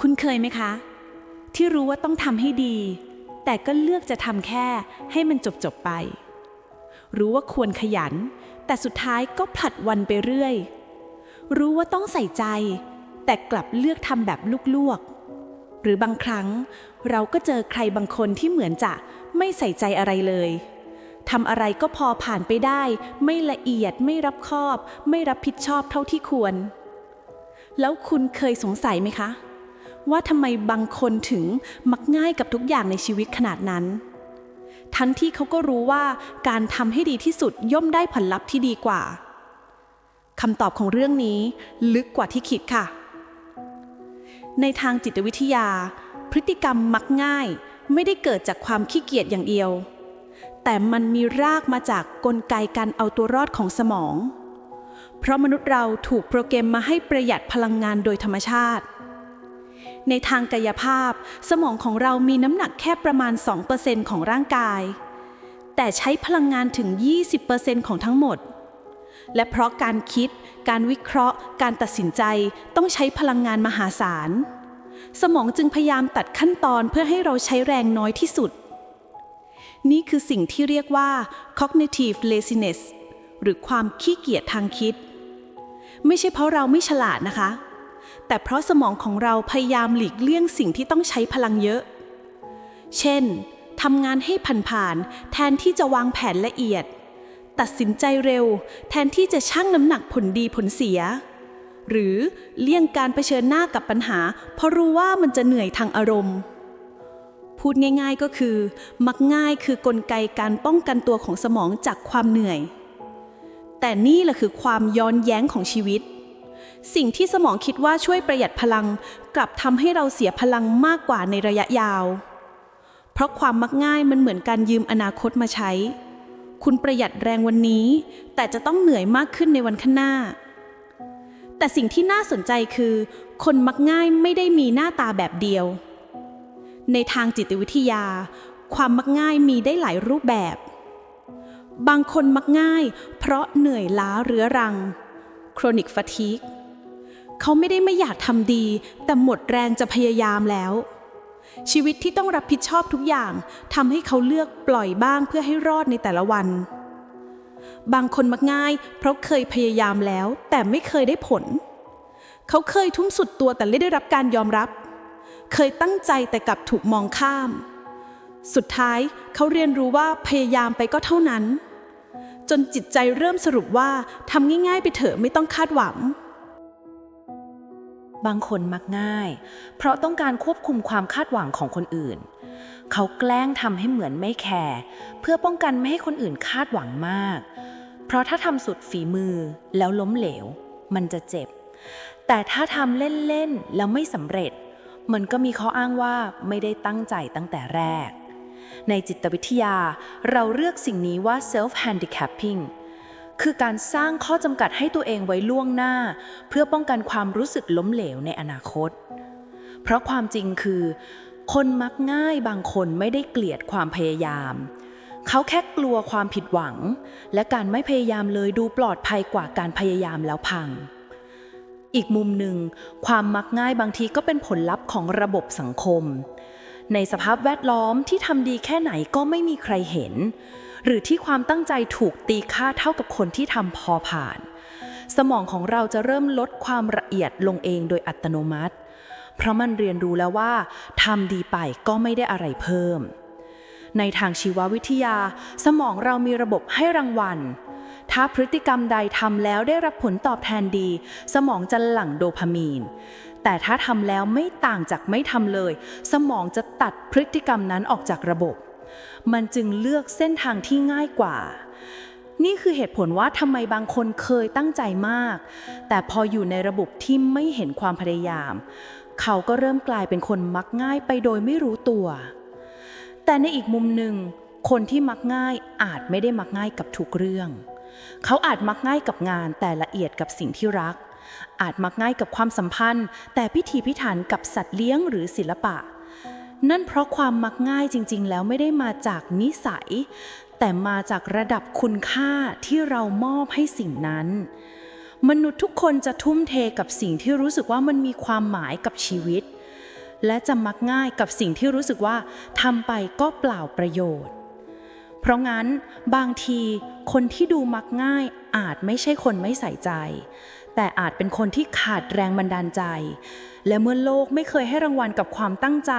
คุณเคยไหมคะ ที่รู้ว่าต้องทำให้ดี แต่ก็เลือกจะทำแค่ให้มันจบจบไป รู้ว่าควรขยัน แต่สุดท้ายก็ผลัดวันไปเรื่อย รู้ว่าต้องใส่ใจ แต่กลับเลือกทำแบบลวกๆ หรือบางครั้งเราก็เจอใครบางคนที่เหมือนจะไม่ใส่ใจอะไรเลยทำอะไรก็พอผ่านไปได้ ไม่ละเอียดไม่รับคอบ ไม่รับผิดชอบเท่าที่ควร แล้วคุณเคยสงสัยไหมคะ ว่าทำไมบางคนถึงมักง่ายกับทุกอย่างในชีวิตขนาดนั้น ทั้งที่เขาก็รู้ว่าการทำให้ดีที่สุดย่อมได้ผลลัพธ์ที่ดีกว่าคำตอบของเรื่องนี้ลึกกว่าที่คิดค่ะ ในทางจิตวิทยา พฤติกรรมมักง่ายไม่ได้เกิดจากความขี้เกียจอย่างเดียว แต่มันมีรากมาจากกลไกการเอาตัวรอดของสมอง เพราะมนุษย์เราถูกโปรแกรมมาให้ประหยัดพลังงานโดยธรรมชาติ ในทางกายภาพ สมองของเรามีน้ำหนักแค่ประมาณ 2%ของร่างกาย แต่ใช้พลังงานถึง 20%ของทั้งหมด และเพราะการคิด การวิเคราะห์ การตัดสินใจต้องใช้พลังงานมหาศาล สมองจึงพยายามตัดขั้นตอนเพื่อให้เราใช้แรงน้อยที่สุด นี่คือสิ่งที่เรียกว่า cognitive laziness หรือความขี้เกียจทางคิด ไม่ใช่เพราะเราไม่ฉลาดนะคะ แต่เพราะสมองของเราพยายามหลีกเลี่ยงสิ่งที่ต้องใช้พลังเยอะ เช่นทำงานให้ผ่านๆแทนที่จะวางแผนละเอียด ตัดสินใจเร็ว แทนที่จะชั่งน้ำหนักผลดีผลเสีย หรือเลี่ยงการเผชิญหน้ากับปัญหา เพราะรู้ว่ามันจะเหนื่อยทางอารมณ์ พูดง่ายๆก็คือ มักง่ายคือกลไกการป้องกันตัวของสมองจากความเหนื่อย แต่นี่แหละคือความย้อนแย้งของชีวิต สิ่งที่สมองคิดว่าช่วยประหยัดพลัง กลับทำให้เราเสียพลังมากกว่าในระยะยาว เพราะความมักง่ายมันเหมือนการยืมอนาคตมาใช้ คุณประหยัดแรงวันนี้ แต่จะต้องเหนื่อยมากขึ้นในวันข้างหน้า แต่สิ่งที่น่าสนใจคือ คนมักง่ายไม่ได้มีหน้าตาแบบเดียว ในทางจิตวิทยา ความมักง่ายมีได้หลายรูปแบบ บางคนมักง่าย เพราะเหนื่อยล้าเรื้อรัง chronic fatigue เขาไม่ได้ไม่อยากทำดี แต่หมดแรงจะพยายามแล้ว ชีวิตที่ต้องรับผิดชอบทุกอย่างทำให้เขาเลือกปล่อยบ้างเพื่อให้รอดในแต่ละวัน บางคนมักง่าย เพราะเคยพยายามแล้ว แต่ไม่เคยได้ผล เขาเคยทุ่มสุดตัวแต่ไม่ได้รับการยอมรับ เคยตั้งใจแต่กลับถูกมองข้าม สุดท้ายเขาเรียนรู้ว่าพยายามไปก็เท่านั้น จนจิตใจเริ่มสรุปว่าทำง่าย ๆ ไปเถอะไม่ต้องคาดหวัง บางคนมักง่าย เพราะต้องการควบคุมความคาดหวังของคนอื่น เขาแกล้งทำให้เหมือนไม่แคร์เพื่อป้องกันไม่ให้คนอื่นคาดหวังมาก เพราะถ้าทำสุดฝีมือแล้วล้มเหลว มันจะเจ็บ แต่ถ้าทำเล่นๆแล้วไม่สำเร็จ มันก็มีข้ออ้างว่าไม่ได้ตั้งใจตั้งแต่แรก ในจิตวิทยาเราเรียกสิ่งนี้ว่า self handicapping คือการสร้างข้อจำกัดให้ตัวเองไว้ล่วงหน้า เพื่อป้องกันความรู้สึกล้มเหลวในอนาคต เพราะความจริงคือ คนมักง่ายบางคนไม่ได้เกลียดความพยายาม เขาแค่กลัวความผิดหวัง และการไม่พยายามเลยดูปลอดภัยกว่าการพยายามแล้วพัง อีกมุมหนึ่ง ความมักง่ายบางทีก็เป็นผลลัพธ์ของระบบสังคม ในสภาพแวดล้อมที่ทำดีแค่ไหนก็ไม่มีใครเห็น หรือที่ความตั้งใจถูกตีค่าเท่ากับคนที่ทำพอผ่าน สมองของเราจะเริ่มลดความละเอียดลงเองโดยอัตโนมัติ เพราะมันเรียนรู้แล้วว่าทำดีไปก็ไม่ได้อะไรเพิ่ม ในทางชีววิทยา สมองเรามีระบบให้รางวัล ถ้าพฤติกรรมใดทำแล้วได้รับผลตอบแทนดี สมองจะหลั่งโดพามีนแต่ถ้าทำแล้วไม่ต่างจากไม่ทำเลย สมองจะตัดพฤติกรรมนั้นออกจากระบบ มันจึงเลือกเส้นทางที่ง่ายกว่า นี่คือเหตุผลว่าทำไมบางคนเคยตั้งใจมาก แต่พออยู่ในระบบที่ไม่เห็นความพยายาม เขาก็เริ่มกลายเป็นคนมักง่ายไปโดยไม่รู้ตัว แต่ในอีกมุมหนึ่ง คนที่มักง่ายอาจไม่ได้มักง่ายกับทุกเรื่อง เขาอาจมักง่ายกับงานแต่ละเอียดกับสิ่งที่รักอาจมักง่ายกับความสัมพันธ์ แต่พิถีพิถันกับสัตว์เลี้ยงหรือศิลปะ นั่นเพราะความมักง่ายจริง ๆ แล้วไม่ได้มาจากนิสัย แต่มาจากระดับคุณค่าที่เรามอบให้สิ่งนั้น มนุษย์ทุกคนจะทุ่มเทกับสิ่งที่รู้สึกว่ามันมีความหมายกับชีวิต และจะมักง่ายกับสิ่งที่รู้สึกว่าทำไปก็เปล่าประโยชน์ เพราะงั้นบางทีคนที่ดูมักง่ายอาจไม่ใช่คนไม่ใส่ใจ แต่อาจเป็นคนที่ขาดแรงบันดาลใจ และเมื่อโลกไม่เคยให้รางวัลกับความตั้งใจ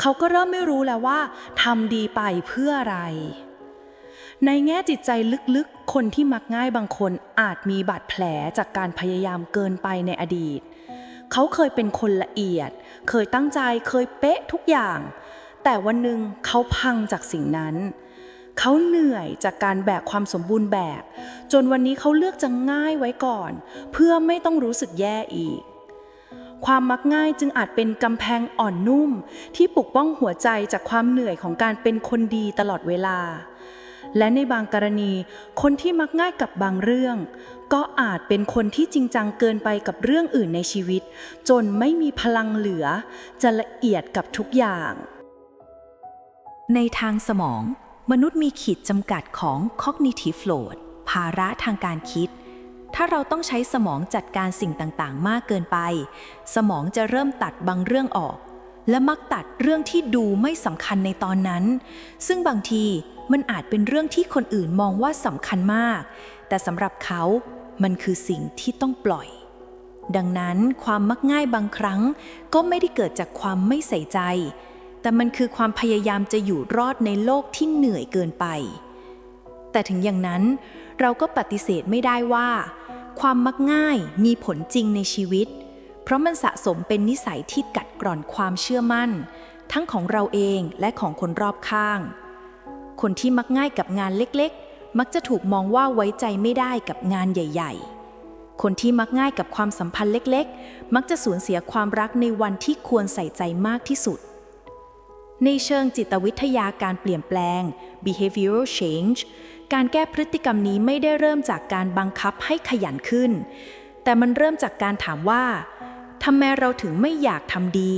เขาก็เริ่มไม่รู้แล้วว่าทำดีไปเพื่ออะไร ในแง่จิตใจลึกๆ คนที่มักง่ายบางคนอาจมีบาดแผลจากการพยายามเกินไปในอดีต เขาเคยเป็นคนละเอียด เคยตั้งใจเคยเป๊ะทุกอย่าง แต่วันหนึ่งเขาพังจากสิ่งนั้นเเขาเหนื่อยจากการแบกความสมบูรณ์แบบ จนวันนี้เขาเลือกจะง่ายไว้ก่อน เพื่อไม่ต้องรู้สึกแย่อีก ความมักง่ายจึงอาจเป็นกำแพงอ่อนนุ่ม ที่ปกป้องหัวใจจากความเหนื่อยของการเป็นคนดีตลอดเวลา และในบางกรณี คนที่มักง่ายกับบางเรื่อง ก็อาจเป็นคนที่จริงจังเกินไปกับเรื่องอื่นในชีวิต จนไม่มีพลังเหลือ จะละเอียดกับทุกอย่าง ในทางสมอง มนุษย์มีขีดจำกัดของ cognitive load ภาระทางการคิด ถ้าเราต้องใช้สมองจัดการสิ่งต่างๆ มากเกินไป สมองจะเริ่มตัดบางเรื่องออก และมักตัดเรื่องที่ดูไม่สำคัญในตอนนั้น ซึ่งบางทีมันอาจเป็นเรื่องที่คนอื่นมองว่าสำคัญมาก แต่สำหรับเขา มันคือสิ่งที่ต้องปล่อย ดังนั้นความมักง่ายบางครั้งก็ไม่ได้เกิดจากความไม่ใส่ใจ แต่มันคือความพยายามจะอยู่รอดในโลกที่เหนื่อยเกินไป แต่ถึงอย่างนั้นเราก็ปฏิเสธไม่ได้ว่า ความมักง่ายมีผลจริงในชีวิต เพราะมันสะสมเป็นนิสัยที่กัดกร่อนความเชื่อมั่น ทั้งของเราเองและของคนรอบข้าง คนที่มักง่ายกับงานเล็กๆ มักจะถูกมองว่าไว้ใจไม่ได้กับงานใหญ่ ๆคนที่มักง่ายกับความสัมพันธ์เล็ก ๆ มักจะสูญเสียความรักในวันที่ควรใส่ใจมากที่สุด ในเชิงจิตวิทยาการเปลี่ยนแปลง behavioral change การแก้พฤติกรรมนี้ไม่ได้เริ่มจากการบังคับให้ขยันขึ้น แต่มันเริ่มจากการถามว่าทำไมเราถึงไม่อยากทำดี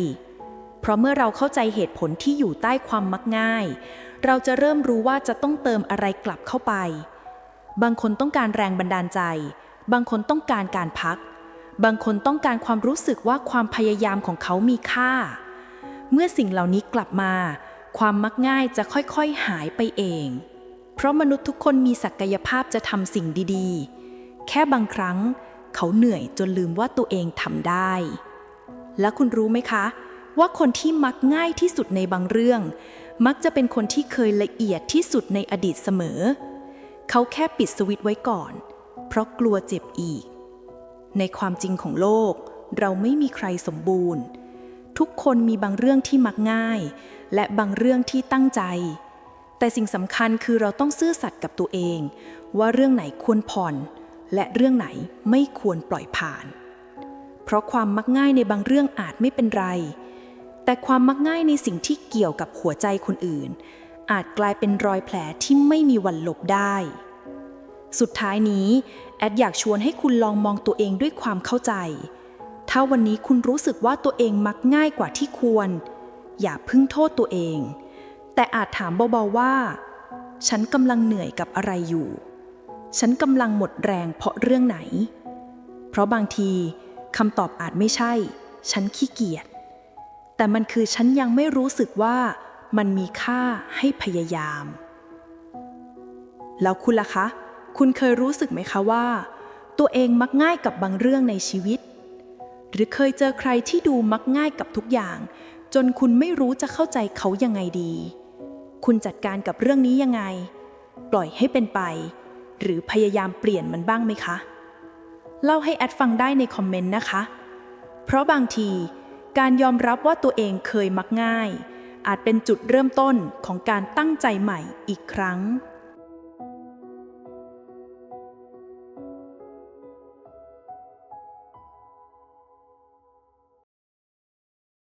เพราะเมื่อเราเข้าใจเหตุผลที่อยู่ใต้ความมักง่าย เราจะเริ่มรู้ว่าจะต้องเติมอะไรกลับเข้าไป บางคนต้องการแรงบันดาลใจ บางคนต้องการการพัก บางคนต้องการความรู้สึกว่าความพยายามของเขามีค่า เมื่อสิ่งเหล่านี้กลับมา ความมักง่ายจะค่อยๆหายไปเอง เพราะมนุษย์ทุกคนมีศักยภาพจะทำสิ่งดีๆ แค่บางครั้ง เขาเหนื่อยจนลืมว่าตัวเองทำได้ และคุณรู้ไหมคะ ว่าคนที่มักง่ายที่สุดในบางเรื่อง มักจะเป็นคนที่เคยละเอียดที่สุดในอดีตเสมอ เขาแค่ปิดสวิตช์ไว้ก่อน เพราะกลัวเจ็บอีก ในความจริงของโลก เราไม่มีใครสมบูรณ์ ทุกคนมีบางเรื่องที่มักง่าย และบางเรื่องที่ตั้งใจ แต่สิ่งสำคัญคือเราต้องซื่อสัตย์กับตัวเอง ว่าเรื่องไหนควรผ่อน และเรื่องไหนไม่ควรปล่อยผ่าน เพราะความมักง่ายในบางเรื่องอาจไม่เป็นไร แต่ความมักง่ายในสิ่งที่เกี่ยวกับหัวใจคนอื่น อาจกลายเป็นรอยแผลที่ไม่มีวันลบได้ สุดท้ายนี้แอดอยากชวนให้คุณลองมองตัวเองด้วยความเข้าใจ ถ้าวันนี้คุณรู้สึกว่าตัวเองมักง่ายกว่าที่ควร อย่าพึ่งโทษตัวเอง แต่อาจถามเบาๆว่า ฉันกำลังเหนื่อยกับอะไรอยู่ ฉันกำลังหมดแรงเพราะเรื่องไหน เพราะบางทีคำตอบอาจไม่ใช่ ฉันขี้เกียจ แต่มันคือฉันยังไม่รู้สึกว่ามันมีค่าให้พยายาม แล้วคุณล่ะคะ คุณเคยรู้สึกไหมคะว่า ตัวเองมักง่ายกับบางเรื่องในชีวิต หรือเคยเจอใครที่ดูมักง่ายกับทุกอย่าง จนคุณไม่รู้จะเข้าใจเขายังไงดี คุณจัดการกับเรื่องนี้ยังไง ปล่อยให้เป็นไป หรือพยายามเปลี่ยนมันบ้างไหมคะ เล่าให้แอดฟังได้ในคอมเมนต์นะคะ เพราะบางที การยอมรับว่าตัวเองเคยมักง่าย อาจเป็นจุดเริ่มต้นของการตั้งใจใหม่อีกครั้ง